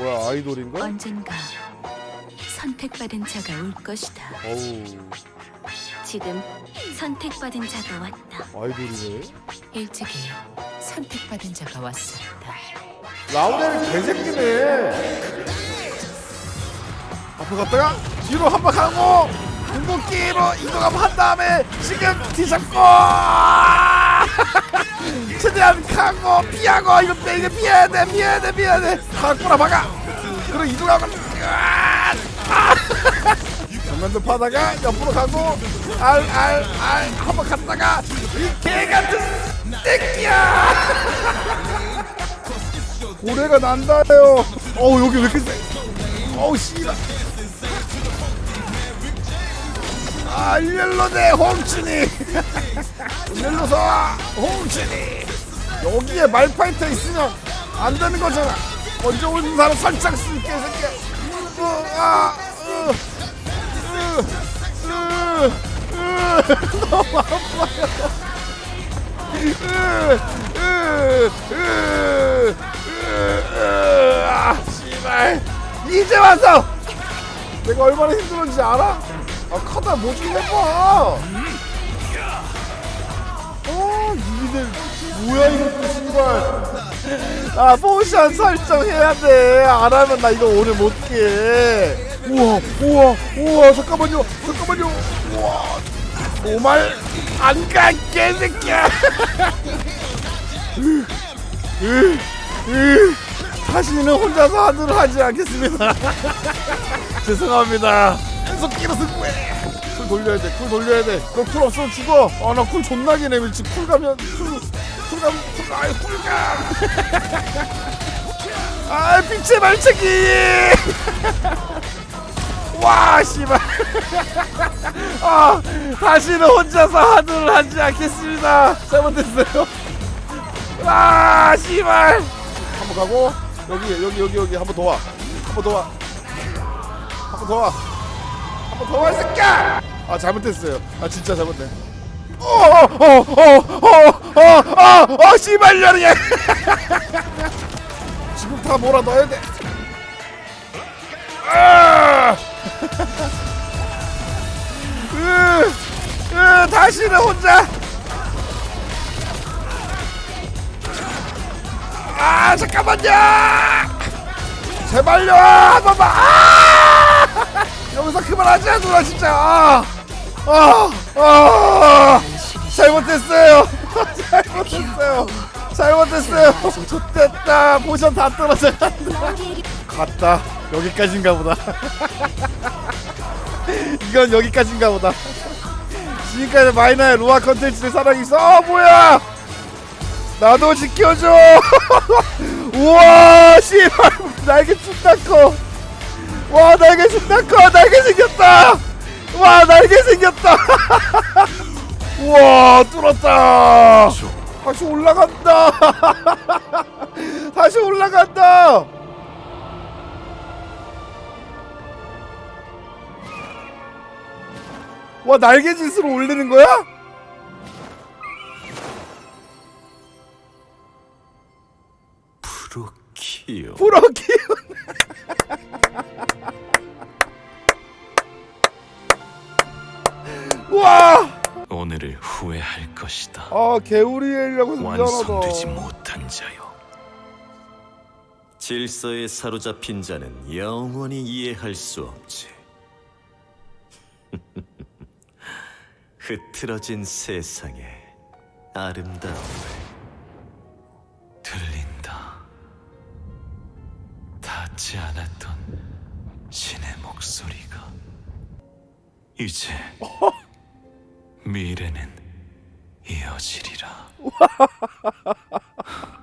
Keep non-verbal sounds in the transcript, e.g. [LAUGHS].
뭐야 아이돌인가? 언젠가 선택받은 자가 올 것이다. 어우 지금 선택받은 자가 왔다. 아이돌이네. 일찍이 선택받은 자가 왔었다. 라우델이 개새끼네. 앞으로 갔다가 뒤로 한번 가고 궁극기로 이동하고 한 다음에 지금 뒤잡고 가고 피하고 이거 빼 이거 피해야 돼 피해야 돼 피해야 돼 가꾸라 박아 그리고 이동하고! 정면도 파다가 옆으로 가고 알알알 한번 갔다가 이 개같은 새끼야 고래가 난다요. 어우 여기 왜 이렇게 세? 어우 씨발. 아 일렬로네 홍춘이. [LAUGHS] 일렬로서 홍춘이. 여기에 말파이터 있으면 안 되는 거잖아. 먼저 오는 사람 살짝 쓸게 새끼야. 으, 아, 으, 으, 으, 으, [LAUGHS] 너무 아파요. 아. 이제 와서 내가 얼마나 힘들었는지 알아? 아, 카다 뭐좀 해봐. 어, 니들 뭐야 이것도 씨발. 아, 포션 설정해야 돼. 안 하면 나 이거 오늘 못 깨. 우와, 우와, 우와, 잠깐만요, 잠깐만요. 우와, 오말 안 가, 개새끼야. 다시는 혼자서 하도록 하지 않겠습니다. [LAUGHS] 죄송합니다. 계속기로 승부해. 쿨 돌려야 돼. 쿨 돌려야 돼. 너쿨 없으면 죽어. 아, 나쿨 존나게 내밀지. 쿨 가면 쿨, 쿨 가면 쿨 아예 쿨 가. 아, 빛의 발차기. [LAUGHS] 와, 씨발. [LAUGHS] 아, 다시는 혼자서 하도록 하지 않겠습니다. 잘못했어요. [LAUGHS] 아, 씨발. 한번 가고 여기 여기 여기 여기 한번 더 와. 한번 더 와. 한번 더 와. 한번 더 와, 이 새끼야. 아, 잘못했어요. 아, 진짜 잘못해. 어, 어어어어어어어 씨발 년이 지금 다 몰아 넣어야 돼. 아! 으, 으, 다시는 혼자. 아 잠깐만요. 제발요 한 번만. 아! 여기서 그만하자 누나 진짜. 아, 아, 아, 잘못했어요. [LAUGHS] 잘못했어요. 잘못했어요. 좋됐다. 포션 다 떨어져 간다. 갔다. 여기까지인가 보다. [LAUGHS] 이건 여기까지인가 보다. 지금까지 마이너의 로아 컨텐츠를 있어. 어 뭐야? 나도 지켜줘. [LAUGHS] 우와, 씨발 날개 진짜 커. 와 날개 진짜 커. 날개 생겼다. 와 날개 생겼다. [LAUGHS] 우와 뚫었다. 다시 올라간다. [LAUGHS] 다시 올라간다. 와 날개짓으로 올리는 거야? 프로키오 프로 키 운. 와. 오늘을 후회할 것이다 아 개우리엘이라고 해서 완성되지 미안하다. 못한 자요 질서에 사로잡힌 자는 영원히 이해할 수 없지 [LAUGHS] 흐트러진 세상의 아름다움을 들린다 닿지 않았던 신의 목소리가 이제 [LAUGHS] 미래는 이어지리라. [LAUGHS]